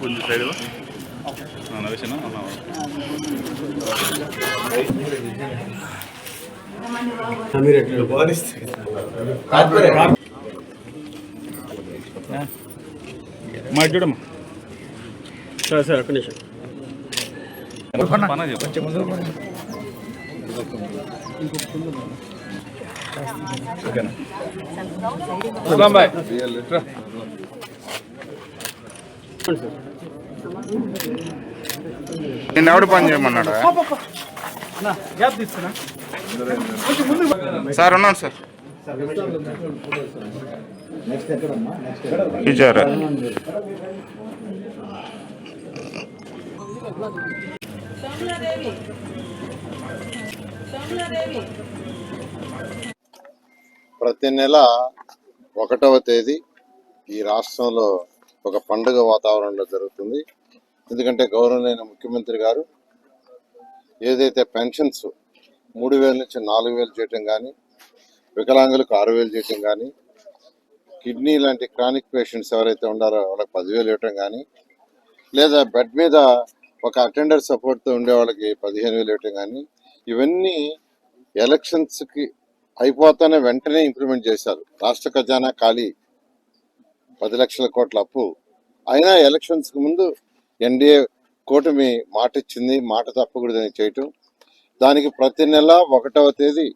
కొంచెం సైడ్ నవేసిన మా చూడమ్మా సరే సరే చెప్పు బాయ్ నేను ఎవడు పని చేయమన్నాడా? సార్ ఉన్నాను సార్. ఇచ్చారా సోమలాదేవి సోమలాదేవి ప్రతి నెల ఒకటవ తేదీ ఈ రాష్ట్రంలో ఒక పండుగ వాతావరణంలో జరుగుతుంది. ఎందుకంటే గౌరవనీయ ముఖ్యమంత్రి గారు ఏదైతే పెన్షన్స్ మూడు వేల నుంచి నాలుగు వేలు చేయటం కానీ వికలాంగులకు ఆరు వేలు చేయటం కానీ కిడ్నీ లాంటి క్రానిక్ పేషెంట్స్ ఎవరైతే ఉన్నారో వాళ్ళకి పదివేలు ఇవ్వటం కానీ లేదా బెడ్ మీద ఒక అటెండర్ సపోర్ట్తో ఉండే వాళ్ళకి పదిహేను వేలు ఇవ్వటం కానీ ఇవన్నీ ఎలక్షన్స్కి అయిపోతానే వెంటనే ఇంప్లిమెంట్ చేశారు. రాష్ట్ర ఖజానా ఖాళీ పది లక్షల కోట్ల అప్పు. అయినా ఎలక్షన్స్కి ముందు ఎన్డీఏ కూటమి మాట ఇచ్చింది మాట తప్పకూడదని చేయటం. దానికి ప్రతి నెల ఒకటవ తేదీ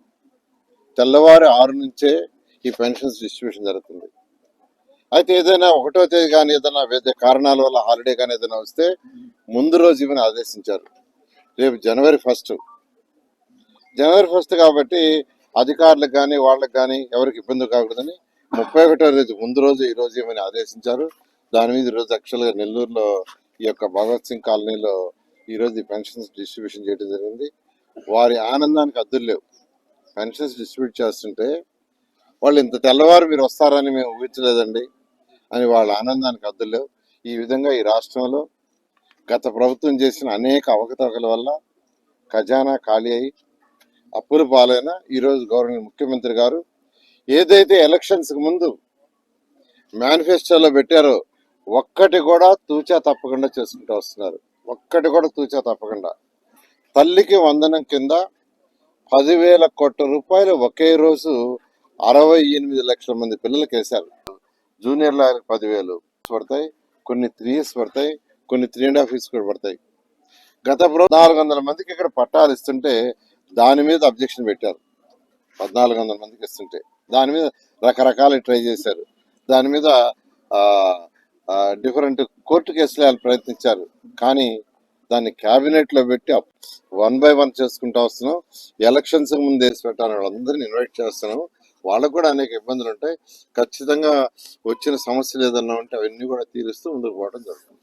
తెల్లవారు ఆరు నుంచే ఈ పెన్షన్స్ డిస్ట్రిబ్యూషన్ జరుగుతుంది. అయితే ఏదైనా ఒకటో తేదీ కానీ ఏదైనా వేరే కారణాల వల్ల హాలిడే కానీ ఏదైనా వస్తే ముందు రోజు ఇవన్నీ ఆదేశించారు. రేపు జనవరి ఫస్ట్ జనవరి ఫస్ట్ కాబట్టి అధికారులకు కానీ వాళ్ళకి కానీ ఎవరికి ఇబ్బంది కాకూడదని ముప్పై ఒకటో రోజు ముందు రోజు ఈ రోజు ఏమని ఆదేశించారు. దాని మీద ఈరోజు యాక్చువల్గా నెల్లూరులో ఈ యొక్క భగత్ సింగ్ కాలనీలో ఈరోజు ఈ పెన్షన్స్ డిస్ట్రిబ్యూషన్ చేయడం జరిగింది. వారి ఆనందానికి అద్దులు లేవు. పెన్షన్స్ డిస్ట్రిబ్యూట్ చేస్తుంటే వాళ్ళు ఇంత తెల్లవారు మీరు వస్తారని మేము ఊహించలేదండి అని వాళ్ళ ఆనందానికి అద్దులు లేవు. ఈ విధంగా ఈ రాష్ట్రంలో గత ప్రభుత్వం చేసిన అనేక అవకతవకల వల్ల ఖజానా ఖాళీ అయి అప్పుల పాలైన ఈరోజు గవర్నర్ ముఖ్యమంత్రి గారు ఏదైతే ఎలక్షన్స్కి ముందు మేనిఫెస్టోలో పెట్టారో ఒక్కటి కూడా తూచా తప్పకుండా చేసుకుంటూ వస్తున్నారు. ఒక్కటి కూడా తూచా తప్పకుండా. తల్లికి వందనం కింద పదివేల కోట్ల రూపాయలు ఒకే రోజు అరవై ఎనిమిది లక్షల మంది పిల్లలకి వేశారు జూనియర్ లాయర్కి పదివేలు పడతాయి కొన్ని త్రీ ఇయర్స్ పడతాయి కొన్ని త్రీ అండ్ హాఫ్ ఇయర్స్ కూడా పడతాయి. గత ప్రభుత్వం నాలుగు వందల మందికి ఇక్కడ పట్టాలు ఇస్తుంటే దాని మీద అబ్జెక్షన్ పెట్టారు. పద్నాలుగు వందల మందికి ఇస్తుంటే. దాని మీద రకరకాల ట్రై చేశారు. దాని మీద డిఫరెంట్ కోర్టు కేసులు వాళ్ళు ప్రయత్నించారు. కానీ దాన్ని క్యాబినెట్లో పెట్టి వన్ బై వన్ చేసుకుంటూ వస్తున్నాం. ఎలక్షన్స్ ముందు వేసి పెట్టాలని వాళ్ళందరినీ ఇన్వైట్ చేస్తున్నాం. వాళ్ళకు కూడా అనేక ఇబ్బందులు ఉంటాయి. ఖచ్చితంగా వచ్చిన సమస్యలు ఏదన్నా ఉంటే అవన్నీ కూడా తీరుస్తూ ముందుకు పోవడం జరుగుతుంది.